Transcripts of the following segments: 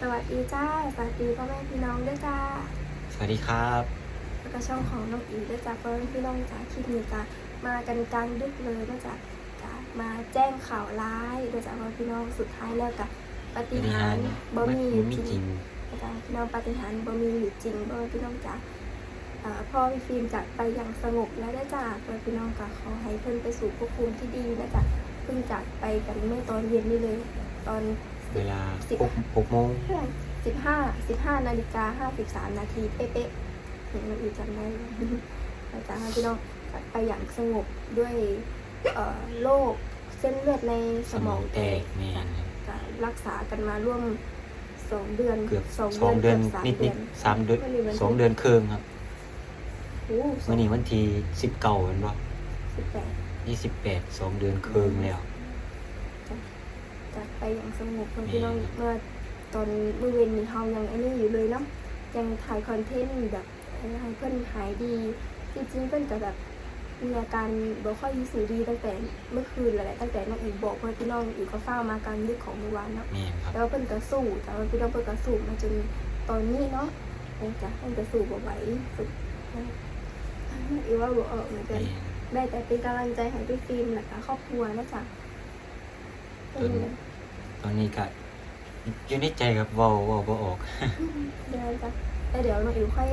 สวัสดีจ้า สวัสดีพ่อแม่พี่น้องด้วยจ้า สวัสดีครับ แล้วก็ช่องของน้องอีด้วยจ้าพ่อแม่พี่น้องจ้าคลิปนี้จ้ามากันกลางดึกเลยนะจ้าจ้ามาแจ้งข่าวร้ายด้วยจ้าพ่อแม่พี่น้องสุดท้ายแล้วกับปฏิหารย์บ่มีอยู่มีจจริริงงนะจ้าพี่น้องปฏิหารย์บ่มีอยู่จริงพ่อแม่พี่น้องจ้าเอ่อพ่อพี่ฟิล์มจากไปอย่างสงบแล้วได้จ้าพ่อแม่พี่น้องก็ขอให้เพิ่นไปสู่ภพภูมิที่ดีนะจ้าเพิ่งจากไปกันเมื่อตอนเย็นนี่เลย ตอน เวลาสิบ หกหกโมงเพื่อนสิบห้าสิบห้านาฬิกาห้าสิบสามนาทีเป๊ะๆเห็นมันอีกจำได้เลยอาจารย์พี่น้องไปอย่างสงบด้วยเอ่อโรคเส้นเลือดในสมองแตกแม่นก็รักษากันมาร่วมสองเดือนเกือบสองสองเดือนกืบสามนิดเดืนิอดนสามเดือนวันนี้วันที่สองเดือนครึ่งครับโอ้สอมื่งอนี้วันที่สิบเก้าเป็นบ่สิบแปดยี่สิบแปดสองเดือนครึ่งแล้ว จากไปอย่างสงบคนพี่น้องเมื่อตอนเมื่อเวนนี้เฮายังไอ้นี่อยู่เลยเนาะยังถ่ายคอนเทนต์แบบให้เพื่อนหายดีจริงๆเพื่อนก็แบบมีอาการบ่ค่อยสูดีตั้งแต่เมื่อคืนแหละตั้งแต่น้องอีกบอกว่าพี่น้องอีกก็เฝ้ามากลางดึกของเมื่อวานเนาะแม่นครับแต่ว่าเพิ่นก็สู้แต่ว่าพี่น้องเพิ่นก็สู้มาจนตอนนี้เนาะเพิ่นจะเพิ่นก็สู้บ่ไหวสุดอีว่าบ่ออกเหมือนกัแม่นนได้แต่เป็นกำลังใจให้พี่ฟิล์มและก็ครอบครัวนะจ๊ะ ตอนตอนนี้ก็อยู่ในใจครับเว้าเว้าบ่ออก เดี๋ยวจ้ะแล้วเดี๋ยวน้องอิ๋วค่อย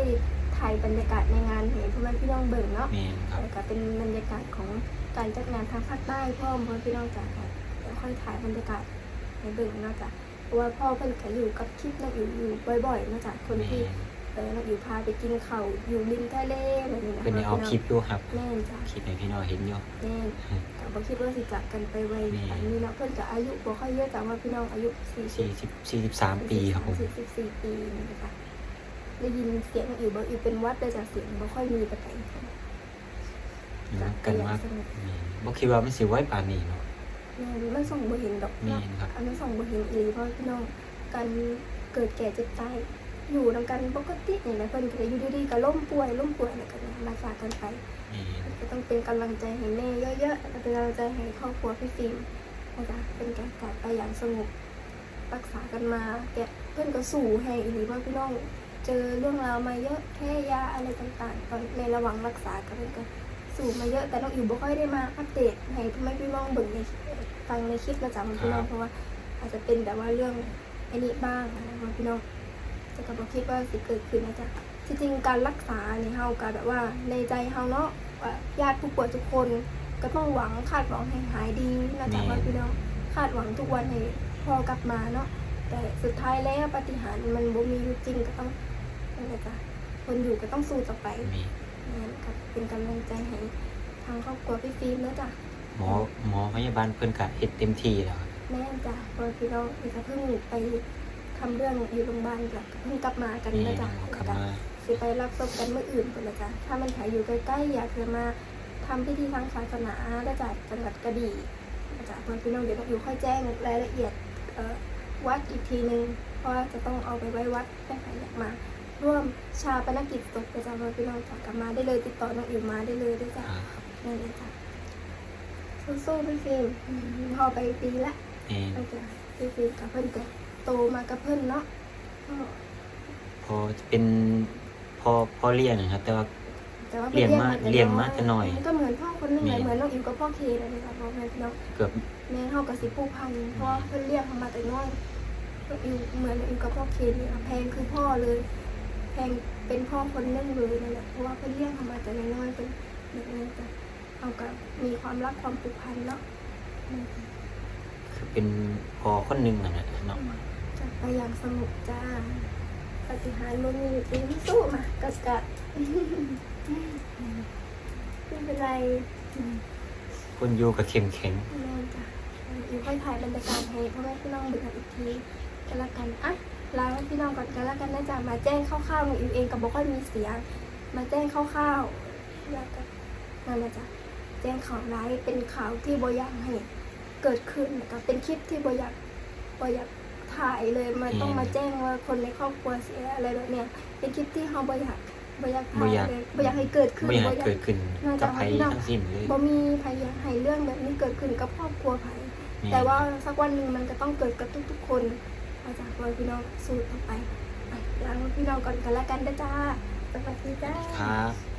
ถ่ายบรรยากาศในงานให้พ่อแม่พี่น้องเบิ่งเนาะแม่นครับ แล้วก็เป็นบรรยากาศของการจัดงานทางภาคใต้พ่อมพ่อพี่น้องจ๋าค่ะเดี๋ยวค่อยถ่ายบรรยากาศให้เบิ่งเนาะจ๊ะเพราะว่าพ่อเพิ่นก็อยู่กับคลิปน้องอิ๋วอยู่บ่อยๆเนาะจ๊ะคนแม่ที่น เออน้องอิ๋วพาไปกินข้าวอยู่ริมทะเลแบบนี้นะเป็นได้เอาคลิปดูครับ แม่นจ้ะคลิปให้พี่น้องเห็นอยู่ แม่นก็บ่คิดว่าสิจากกันไปไวแม่แบบนี้เนาะเพิ่นก็อายุบ่ค่อยเยอะแต่ว่าพี่น้องอายุ40สี่สิบสี่สิบสามปีครับผม44ปีนี่นะคะได้ยินเสียงน้องอิ๋วบ่อิ๋วเป็นหวัดเลยจ้ะเสียงบ่ค่อยมีปานใดอยู่กันมากแม่นบ่คิดว่ามันสิไว้ป่านนี้เนาะ แม่นมันส่งบ่เห็นดอกแม่เนาะนครับ อันนั้นส่งบ่เห็นอีหลีเพราะพี่น้องการเกิดแก่เจ็บตาย อยู่นำกันปกตินี่แหละเพิ่นก็ได้อยู่ดีๆก็ล้มป่วยล้มป่วยแล้วก็เนี่ยรักษากันไปแม่นก็ต้องเป็นกำลังใจให้แม่เยอะๆแล้วก็เป็นกำลังใจให้ครอบครัวพี่ฟิล์มนะจ๊ะเป็นการจากไปอย่างสงบรักษากันมาแกเพื่อนก็สู่ให้หรือว่าพี่น้องเจอเรื่องราวมาเยอะแค่ยาอะไรต่างๆ ตอนในระหว่างรักษาก็เพื่อนก็สู่มาเยอะแต่น้องอิ๋วบ่ค่อยได้มาอัปเดตให้พ่อแม่พี่น้องเบิ่งในฟังในคลิปนะจ๊ะพี่น้องเพราะว่าอาจจะเป็นแบบว่าเรื่องไอ้นี้บ้างนะพี่น้อง แต่ก็บอกคิดว่าสิเกิดขึ้นนะจ๊ะที่จริงการรักษาเนี่ยเฮาก็แบบว่าในใจเฮาเนาะว่าญาติผู้ป่วยทุกคนก็ต้องหวังคาดหวังให้หายดีนะจ๊ะว่าพี่น้องคาดหวังทุกวันให้พ่อกลับมาเนาะแต่สุดท้ายแล้วปาฏิหารย์มันบ่มีอยู่จริงก็ต้องนั่นแหละจ้ะคนอยู่ก็ต้องสู้ต่อไปแม่นนั่นก็เป็นกำลังใจให้ทางครอบครัวพี่ฟิล์มนะจ๊ะหมอหมอพยาบาลเพิ่นก็เฮ็ดเต็มที่แล้วครับแม่จ้ะเพอพี่น้องนี่ก็เพิ่งไป ทำเรื่องอยู่โรงพยาบาลจ้ะก็เพิ่งกลับมากันแม่นะนจ๊ะกลับมาสิไปรับศพกันเมื่ออื่นก่อนละจ้ะถ้ามันถ่ายอยู่ใกล้ๆอยากจะมาทำพิธีทางศาสนาได้จากจังหวัดกระบี่นะจ๊ะเพื่อนพี่น้องเดี๋ยวอยู่ค่อยแจ้งรายละเอียดเอ่อวัดอีกทีนึงเพราะว่าจะต้องเอาไปไว้วัดได้ใครอยากมาร่วมชาปนกิจศพนะจ๊ะเพื่อนพี่น้องจ้ะกลับมาได้เลยติดต่อน้องอิ๋วมาได้เลยด้วยจ้ะอ่านั่นเลยจ้ะสู้ๆพี่ฟิล์มอืมพอไปปีละแม่นนะจ๊ะพี่ฟิล์มกับเพื่อนก็ โตมากับเพื่อนเนาะก็พอจะเป็นพอพอเรียนนะครับ แต่ว่า แต่ว่าเลี้ยงมาพิ่นเลี้ยงมาแต่น้อยก็เหมือนพ่อคนหนึงเลยแม่ เหมือนน้องอิมกับพ่อเคเลยนะคะพ่อแม่พี่น้องเกือบแม่เท่ากับสิผู้พันเพราะว่าเพิ่นเลี้ยงเขามาแต่น้อยน้องอิมเหมือนน้องอิมกับพ่อเคนี่ค่ะแพงคือพ่อเลยแพงเป็นพ่อคนหนึงเลยนั่นแหละเพราะว่าเพิ่นเลี้ยงเขามาแต่น้อยๆเป็นแบบนี้จ้ะเอากับมีความรักความผูกพันเนาะอืมคือเป็นพอคนหนึงนั่นแหละเนาะจะ ไปอย่างสงบจ้า ปฏิหารย์มันมีอยู่จริงสู้มากัดกัดไม่เป็นไรอืมคนอยู่กับเข้มแข็งแม่จ้ะอยู่ค่อยถ่ายบรรยากาศให้พ่อแม่พี่น้องดูกันอีกทีกันละกันอะลาพี่น้องก่อนกันละกันนะจ๊ะมาแจ้งคร่าวๆของอิวเองกับบ่ค่อยมีเสียง มาแจ้งคร่าวๆแล้วก็นั่นแหละจ้ะแจ้งข่าวร้ายเป็นข่าวที่บ่อยากให้เกิดขึ้นนะคะเป็นคลิปที่บ่อยากบ่อยาก ถ่ายเลยมาต้องมาแจ้งว่าคนในครอบครัวเสียอะไรแบบเนี้ยเป็นคลิปที่เราบ่อยากบ่อยากถ่ายเลยบ่อยากให้เกิดขึ้นไม่อยากบ่อยากเกิดขึ้นน่าจะกับใครให้พี่น้องทั้งสิ้นเลยบ่มีใครอยากให้เรื่องแบบนี้เกิดขึ้นกับครอบครัวใครแม่นแต่ว่าสักวันหนึ่งมันก็ต้องเกิดกับทุกๆคนอาจารย์ว่าพี่น้องสู้ต่อไปอะล้างพี่น้องก่อนกันละกันนะจ้าสวัสดีจ้า ครับ